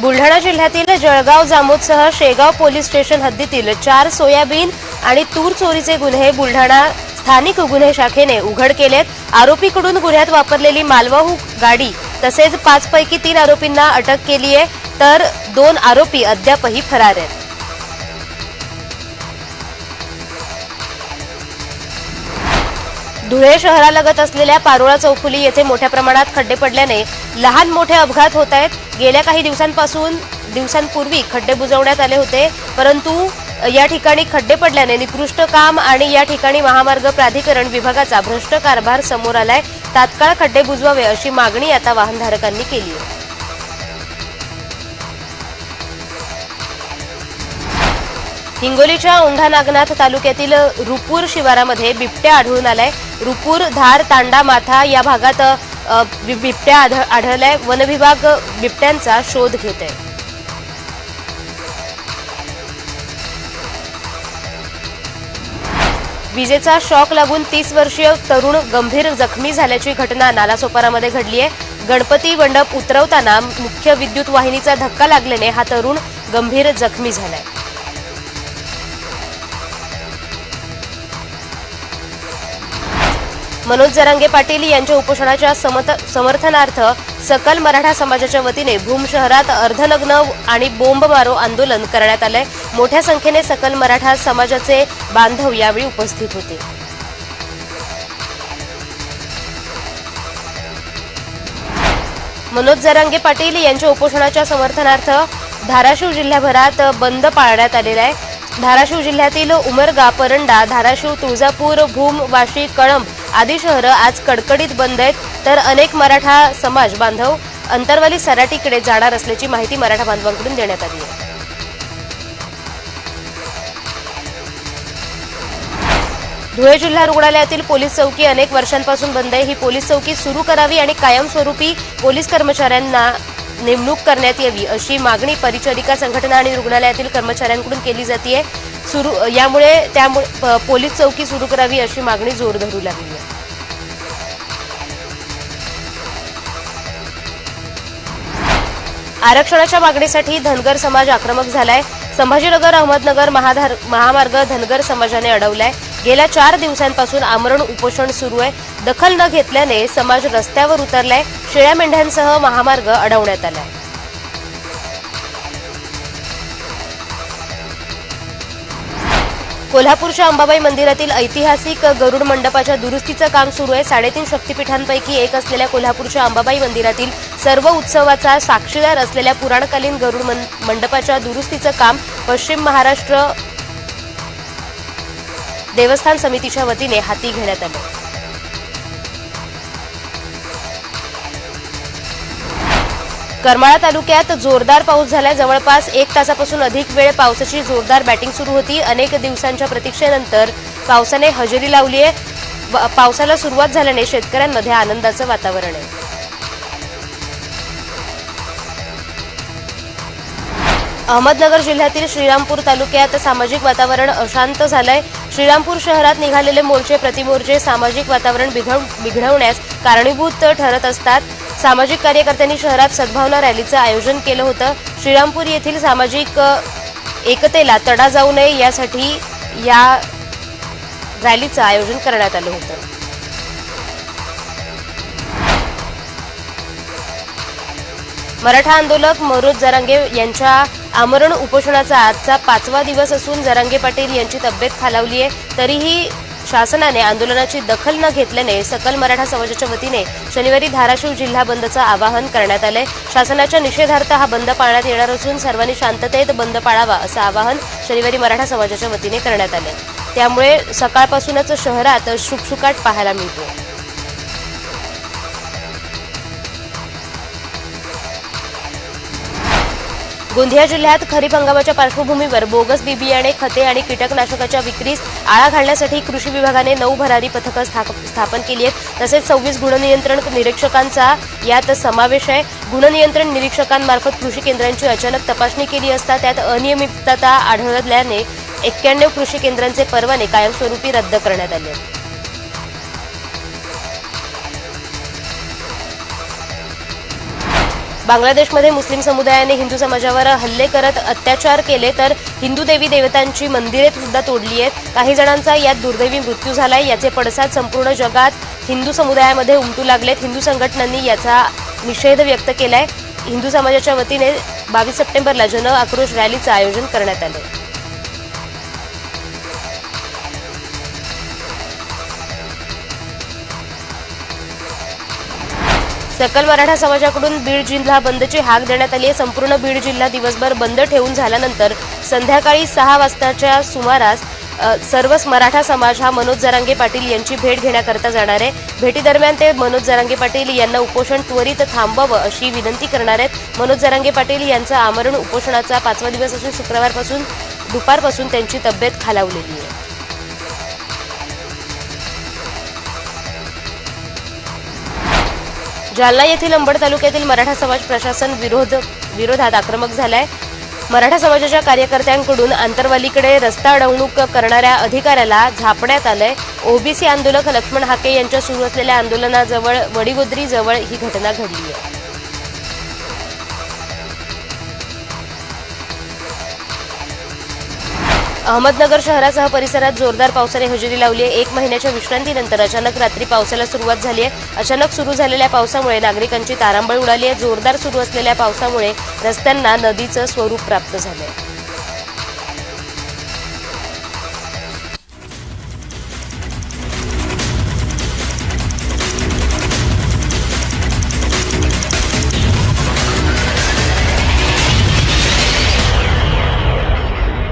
बुलढाणा जिल्ह्यातील जळगाव जामोदसह Shegaon police station हद्दीतील चार सोयाबीन आणि तूर चोरीचे गुन्हे बुलढाणा स्थानिक गुन्हे शाखेने उघड केलेत. आरोपीकडून गुन्ह्यात वापरलेली मालवाहू गाडी तसेच पाचपैकी तीन आरोपींना अटक केली आहे तर दोन आरोपी अद्यापही फरार आहेत. धुळे शहरालगत असलेल्या पारोळा चौफुली येथे मोठ्या प्रमाणात खड्डे पडल्याने लहान मोठे अपघात होत आहेत. गेल्या काही दिवसांपासून दिवसांपूर्वी खड्डे बुजवण्यात आले होते परंतु या ठिकाणी खड्डे पडल्याने निकृष्ट काम आणि या ठिकाणी महामार्ग प्राधिकरण विभागाचा भ्रष्ट कारभार समोर आलाय. तात्काळ खड्डे बुजवावे अशी मागणी आता वाहनधारकांनी केली आहे. हिंगोलीच्या औंढा नागनाथ तालुक्यातील रुपूर शिवारामध्ये बिबट्या आढळून आलाय. रुपूर धार तांडा माथा या भागात बिबट्या आढळ- आढळलाय. वनविभाग बिबट्यांचा शोध घेत आहे. विजेचा शॉक लागून तीस वर्षीय तरुण गंभीर जखमी झाल्याची घटना नालासोपारामध्ये घडली आहे. गणपती मंडप उतरवताना मुख्य विद्युत वाहिनीचा धक्का लागल्याने हा तरुण गंभीर जखमी झालाय. मनोज जरांगे पाटील यांच्या उपोषणाच्या समत समर्थनार्थ सकल मराठा समाजाच्या वतीने भूम शहरात अर्धनग्न आणि बोंब मारो आंदोलन करण्यात आलंय. मोठ्या संख्येने सकल मराठा समाजाचे बांधव यावेळी उपस्थित होते. मनोज जरांगे पाटील यांच्या उपोषणाच्या समर्थनार्थ धाराशिव जिल्ह्याभरात बंद पाळण्यात आलेला आहे. धाराशिव जिल्ह्यातील उमरगा परंडा धाराशिव तुळजापूर भूम वाशी कळंब आदी शहरं आज कडकडीत बंद आहेत तर अनेक मराठा समाज बांधव अंतरवाली सराटीकडे जाणार असल्याची माहिती मराठा बांधवांकडून देण्यात आली आहे. धुळे जिल्हा रुग्णालयातील पोलीस चौकी अनेक वर्षांपासून बंद आहे. ही पोलीस चौकी सुरू करावी आणि कायमस्वरूपी पोलीस कर्मचाऱ्यांना नेमणूक करण्यात यावी अशी मागणी परिचारिका संघटना आणि रुग्णालयातील कर्मचाऱ्यांकडून केली जाते सुरू यामुळे त्यामुळे पोलीस चौकी सुरू करावी अशी मागणी जोर धरू लागली आहे. आरक्षणाच्या मागणीसाठी धनगर समाज आक्रमक झालाय. संभाजीनगर अहमदनगर महाधार महामार्ग धनगर समाजाने अडवलाय. गेल्या चार दिवसांपासून आमरण उपोषण सुरू आहे. दखल न घेतल्याने समाज रस्त्यावर उतरलाय. शेळ्या मेंढ्यांसह महामार्ग अडवण्यात आलाय. कोल्हापूरच्या अंबाबाई मंदिरातील ऐतिहासिक गरुड मंडपाच्या दुरुस्तीचं काम सुरू आहे. साडेतीन शक्तिपीठांपैकी एक असलेल्या कोल्हापूरच्या अंबाबाई मंदिरातील सर्व उत्सवाचा साक्षीदार असलेल्या पुराणकालीन गरुड मंडपाच्या दुरुस्तीचं काम पश्चिम महाराष्ट्र देवस्थान समितीच्या वतीने हाती घेण्यात आलं. करमाळा तालुक्यात जोरदार पाऊस झाला जवळपास एक तासापासून अधिक वेळ पावसाची जोरदार बॅटिंग सुरू होती. अनेक दिवसांच्या प्रतीक्षेनंतर पावसाने हजेरी लावली आहे. पावसाला सुरुवात झाल्याने शेतकऱ्यांमध्ये आनंदाचं वातावरण आहे. अहमदनगर जिल्ह्यातील श्रीरामपूर तालुक्यात सामाजिक वातावरण अशांत झालंय. श्रीरामपूर शहरात निघालेले मोर्चे प्रतिमोर्चे सामाजिक वातावरण बिघड बिघडवण्यास कारणीभूत ठरत असतात. सामाजिक कार्यकर्त्यांनी शहरात सद्भावना रॅलीचं आयोजन केलं होतं. श्रीरामपूर येथील सामाजिक एकतेला तडा जाऊ नये यासाठी या रॅलीचं आयोजन करण्यात आलं होतं. मराठा आंदोलक मनोज जरांगे यांच्या आमरण उपोषणाचा आजचा पाचवा दिवस असून जरांगे पाटील यांची तब्येत खालावली आहे तरीही शासनाने आंदोलनाची दखल न घेतल्याने सकल मराठा समाजाच्या वतीने शनिवारी धाराशिव जिल्हा बंदचं आवाहन करण्यात आलंय. शासनाच्या निषेधार्थ हा बंद पाळण्यात येणार असून सर्वांनी शांततेत बंद पाळावा असं आवाहन शनिवारी मराठा समाजाच्या वतीने करण्यात आलंय. त्यामुळे सकाळपासूनच शहरात शुकशुकाट पाहायला मिळतो गोंदिया जिल्ह्यात खरीप हंगामाच्या पार्श्वभूमीवर बोगस बी बियाणे खते आणि कीटकनाशकाच्या विक्रीस आळा घालण्यासाठी कृषी विभागाने नऊ भरारी पथकं स्थाप- स्थापन केली आहेत. तसेच सव्वीस गुणनियंत्रण निरीक्षकांचा यात समावेश आहे. गुणनियंत्रण निरीक्षकांमार्फत कृषी केंद्रांची अचानक तपासणी केली असता त्यात अनियमितता आढळल्याने एक्क्याण्णव कृषी केंद्रांचे परवाने कायमस्वरूपी रद्द करण्यात आले बांगलादेशमध्ये मुस्लिम समुदायाने हिंदू समाजावर हल्ले करत अत्याचार केले तर हिंदू देवी देवतांची मंदिरे सुद्धा तोडली आहेत. काही जणांचा यात दुर्दैवी मृत्यू झालाय. याचे पडसाद संपूर्ण जगात हिंदू समुदायामध्ये उमटू लागलेत. हिंदू संघटनांनी याचा निषेध व्यक्त केलाय. हिंदू समाजाच्या वतीने बावीस सप्टेंबरला जन आक्रोश रॅलीचं आयोजन करण्यात आलं सकल मराठा समाजाकडून बीड जिल्हा बंदची हाक देण्यात आली आहे. संपूर्ण बीड जिल्हा दिवसभर बंद ठेवून झाल्यानंतर संध्याकाळी सहा वाजताच्या सुमारास सर्वच मराठा समाज हा मनोज जरांगे पाटील यांची भेट घेण्याकरता जाणार आहे. भेटीदरम्यान ते मनोज जरांगे पाटील यांना उपोषण त्वरित थांबवावं अशी विनंती करणार आहेत. मनोज जरांगे पाटील यांचा आमरण उपोषणाचा पाचवा दिवस असून शुक्रवारपासून दुपारपासून त्यांची तब्येत खालावलेली आहे. जालना येथील अंबड तालुक्यातील मराठा समाज प्रशासन विरोध विरोधात आक्रमक झालाय. मराठा समाजाच्या कार्यकर्त्यांकडून आंतरवालीकडे रस्ता अडवणूक करणाऱ्या अधिकाऱ्याला झापण्यात आलंय. ओबीसी आंदोलक लक्ष्मण हाके यांच्या सुरू असलेल्या आंदोलनाजवळ वडिगोद्रीजवळ ही घटना घडली आहे. अहमदनगर शहरासह परिसरात जोरदार पावसाने हजेरी लावली आहे. एक महिन्याच्या विश्रांतीनंतर अचानक रात्री पावसाला सुरुवात झाली आहे. अचानक सुरू झालेल्या पावसामुळे नागरिकांची तारांबळ उडाली आहे. जोरदार सुरू असलेल्या पावसामुळे रस्त्यांना नदीचं स्वरूप प्राप्त झालं आहे